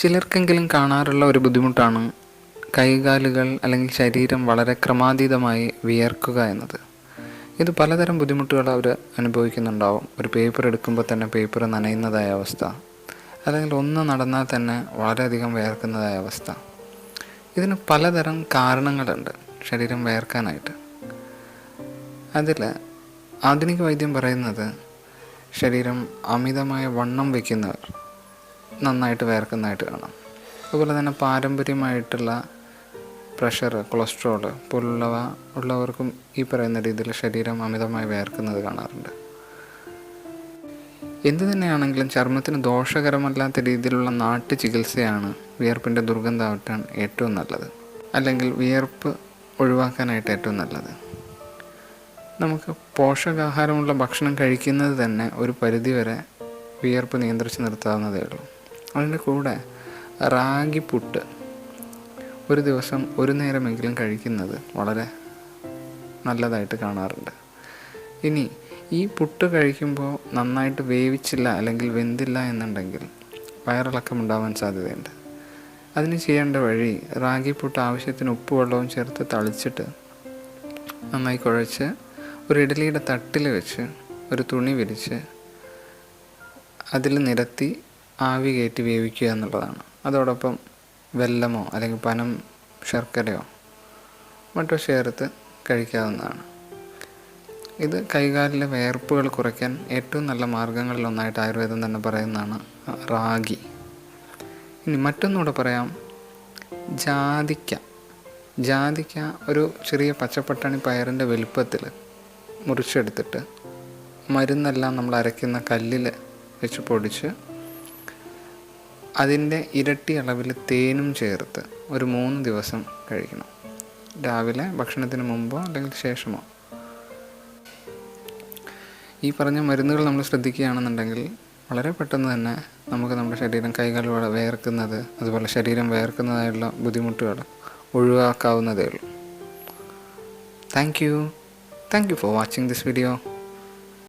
ചിലർക്കെങ്കിലും കാണാറുള്ള ഒരു ബുദ്ധിമുട്ടാണ് കൈകാലുകൾ അല്ലെങ്കിൽ ശരീരം വളരെ ക്രമാതീതമായി വിയർക്കുക എന്നത്. ഇത് പലതരം ബുദ്ധിമുട്ടുകൾ അവർ അനുഭവിക്കുന്നുണ്ടാവും. ഒരു പേപ്പർ എടുക്കുമ്പോൾ തന്നെ പേപ്പർ നനയുന്നതായ അവസ്ഥ. അല്ലെങ്കിൽ ഒന്ന് നടന്നാൽ തന്നെ വളരെയധികം വിയർക്കുന്നതായ അവസ്ഥ. ഇതിന് പലതരം കാരണങ്ങളുണ്ട് ശരീരം വിയർക്കാനായിട്ട്. അതിൽ ആധുനിക വൈദ്യം പറയുന്നത് ശരീരം അമിതമായ വണ്ണം വയ്ക്കുന്നവർ നന്നായിട്ട് വേർക്കുന്നതായിട്ട് കാണാം. അതുപോലെ തന്നെ പാരമ്പര്യമായിട്ടുള്ള പ്രഷർ കൊളസ്ട്രോൾ പോലുള്ളവ ഉള്ളവർക്കും ഈ പറയുന്ന രീതിയിൽ ശരീരം അമിതമായി വേർക്കുന്നത് കാണാറുണ്ട്. എന്തു തന്നെയാണെങ്കിലും ചർമ്മത്തിന് ദോഷകരമല്ലാത്ത രീതിയിലുള്ള നാട്ടു ചികിത്സയാണ് വിയർപ്പിന്റെ ദുർഗന്ധം അകറ്റാൻ ഏറ്റവും നല്ലത്. അല്ലെങ്കിൽ വിയർപ്പ് ഒഴിവാക്കാനായിട്ട് ഏറ്റവും നല്ലത്. നമുക്ക് പോഷകാഹാരമുള്ള ഭക്ഷണം കഴിക്കുന്നത് തന്നെ ഒരു പരിധിവരെ വിയർപ്പ് നിയന്ത്രിച്ച് നിർത്താവുന്നതേ ഉള്ളൂ. അതിന്റെ കൂടെ റാഗി പുട്ട് ഒരു ദിവസം ഒരു നേരമെങ്കിലും കഴിക്കുന്നത് വളരെ നല്ലതായിട്ട് കാണാറുണ്ട്. ഇനി ഈ പുട്ട് കഴിക്കുമ്പോൾ നന്നായിട്ട് വേവിച്ചില്ല അല്ലെങ്കിൽ വെന്തില്ല എന്നുണ്ടെങ്കിൽ വയറിളക്കം ഉണ്ടാവാൻ സാധ്യതയുണ്ട്. അതിന് ചെയ്യേണ്ട വഴി റാഗി പുട്ട് ആവശ്യത്തിന് ഉപ്പ് വെള്ളവും ചേർത്ത് തളിച്ചിട്ട് നന്നായി കുഴച്ച് ഒരു ഇഡലിയുടെ തട്ടിൽ വെച്ച് ഒരു തുണി വിരിച്ച് അതിൽ നിരത്തി ആവി കയറ്റി വേവിക്കുക എന്നുള്ളതാണ്. അതോടൊപ്പം വെല്ലമോ അല്ലെങ്കിൽ പനം ശർക്കരയോ മറ്റോ ചേർത്ത് കഴിക്കാവുന്നതാണ്. ഇത് കൈകാലിലെ വേർപ്പുകൾ കുറയ്ക്കാൻ ഏറ്റവും നല്ല മാർഗങ്ങളിലൊന്നായിട്ട് ആയുർവേദം തന്നെ പറയുന്നതാണ് റാഗി. ഇനി മറ്റൊന്നുകൂടെ പറയാം ജാതിക്ക. ജാതിക്ക ഒരു ചെറിയ പച്ചപ്പട്ടാണി പയറിന്റെ വലുപ്പത്തിൽ മുറിച്ചെടുത്തിട്ട് മരുന്നെല്ലാം നമ്മൾ അരയ്ക്കുന്ന കല്ലിൽ വെച്ച് പൊടിച്ച് അതിന്റെ ഇരട്ടി അളവിൽ തേനും ചേർത്ത് ഒരു മൂന്ന് ദിവസം കഴിക്കണം. രാവിലെ ഭക്ഷണത്തിന് മുമ്പോ അല്ലെങ്കിൽ ശേഷമോ? ഈ പറഞ്ഞ മരുന്നുകൾ നമ്മൾ ശ്രദ്ധിക്കുകയാണെന്നുണ്ടെങ്കിൽ വളരെ പെട്ടെന്ന് തന്നെ നമുക്ക് നമ്മുടെ ശരീരം കൈകാൽ വേർക്കുന്നത് അതുപോലെ ശരീരം വേർക്കുന്നതായുള്ള ബുദ്ധിമുട്ടുകൾ ഒഴിവാക്കാവുന്നതേ ഉള്ളൂ. Thank you thank you for watching this video